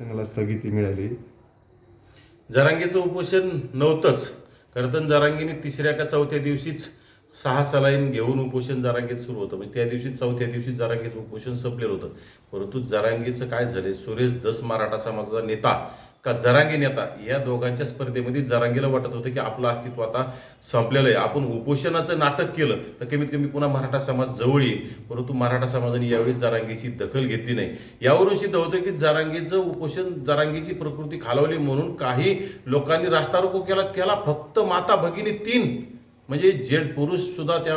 उपोषणाला स्थगिती मिळाली. जरांगेचं उपोषण नव्हतंच. खरं तर जरांगीने तिसऱ्या का चौथ्या दिवशीच सहा सलाईन घेऊन उपोषण जरांगीत सुरू होतं. म्हणजे त्या दिवशी चौथ्या दिवशी जरांगेचं उपोषण संपलेलं होतं. परंतु जरांगीचं काय झालंय? सुरेश दस मराठा समाजाचा नेता का जरांगे नेता? या दोघांच्या स्पर्धेमध्ये जरांगीला वाटत होतं की आपलं अस्तित्व आता संपलेलं आहे. आपण उपोषणाचं नाटक केलं तर कमीत कमी पुन्हा मराठा समाज जवळ येईल. परंतु मराठा समाजाने यावेळी जरांगीची दखल घेतली नाही. यावरून सिद्ध होतं की जरांगीचं उपोषण जरांगीची प्रकृती खालवली म्हणून काही लोकांनी रास्ता रोको केला. त्याला फक्त माता भगिनी तीन म्हणजे जेड पुरुष सुद्धा त्या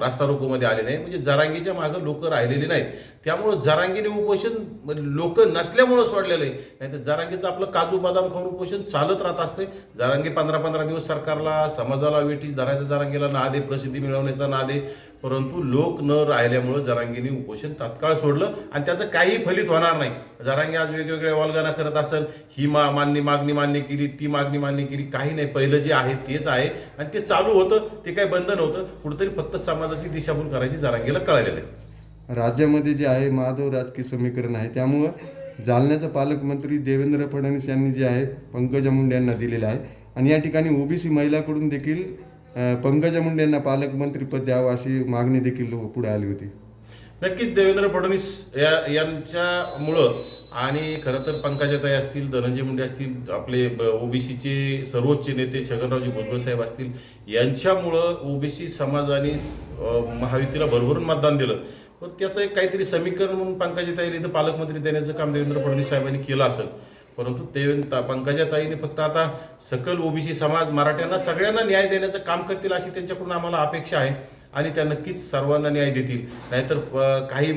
रास्ता रोकोमध्ये आले नाही म्हणजे जरांगीच्या मागं लोक राहिलेली नाहीत. त्यामुळं जरांगीने उपोषण म्हणजे लोक नसल्यामुळं सोडलेलं आहे. नाही तर जरांगीचं आपलं काजू बदाम खाऊन उपोषण चालत राहत असते. जरांगी पंधरा पंधरा दिवस सरकारला समाजाला वेटीस धरायचं जरांगीला नादे प्रसिद्धी मिळवण्याचा नादे. परंतु लोक न राहिल्यामुळं जरांगीने उपोषण तात्काळ सोडलं आणि त्याचं काही फलित होणार नाही. जरांगी आज वेगवेगळ्या वालगाना करत असेल ही मा मान्य मागणी मान्य केली ती मागणी मान्य केली काही नाही. पहिलं जे आहे तेच आहे आणि ते चालू होतं ते काही बंद नव्हतं. कुठेतरी फक्त समाजाची दिशाभूल करायची जरांगीला कळालेलं आहे. राज्यामध्ये जे आहे महादेव राजकीय समीकरण आहे त्यामुळं जालन्याचा पालकमंत्री देवेंद्र फडणवीस यांनी जे आहे पंकजा मुंडे यांना दिलेलं आहे. आणि या ठिकाणी ओबीसी महिलाकडून देखील पंकजा मुंडे यांना पालकमंत्रीपद द्यावं अशी मागणी देखील पुढे आली होती. नक्कीच देवेंद्र फडणवीस या यांच्यामुळं आणि खरं तर पंकजाताई असतील धनंजय मुंडे असतील आपले ओबीसीचे सर्वोच्च नेते छगनरावजी भुजबळ साहेब असतील यांच्यामुळं ओबीसी समाजाने महायुतीला भरभरून मतदान दिलं. पण त्याचं एक काहीतरी समीकरण म्हणून पंकजाताईला इथं पालकमंत्री देण्याचं काम देवेंद्र फडणवीस साहेबांनी केलं असेल. परंतु देवेंद्र पंकजाताईने फक्त आता सकल ओबीसी समाज मराठ्यांना सगळ्यांना न्याय देण्याचं काम करतील अशी त्यांच्याकडून आम्हाला अपेक्षा आहे आणि त्या नक्कीच सर्वांना न्याय देतील. नाहीतर काही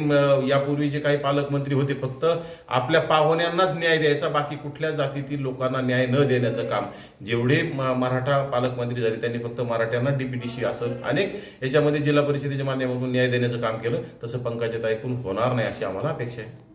यापूर्वी जे काही पालकमंत्री होते फक्त आपल्या पाहुण्यांनाच न्याय द्यायचा बाकी कुठल्या जातीतील लोकांना न्याय न देण्याचं काम. जेवढे म- मराठा पालकमंत्री झाले त्यांनी फक्त मराठ्यांना डीपीडीसी असं अनेक याच्यामध्ये जिल्हा परिषदेच्या माध्यमातून न्याय देण्याचं काम केलं तसं पंकजात ऐकून होणार नाही अशी आम्हाला अपेक्षा आहे.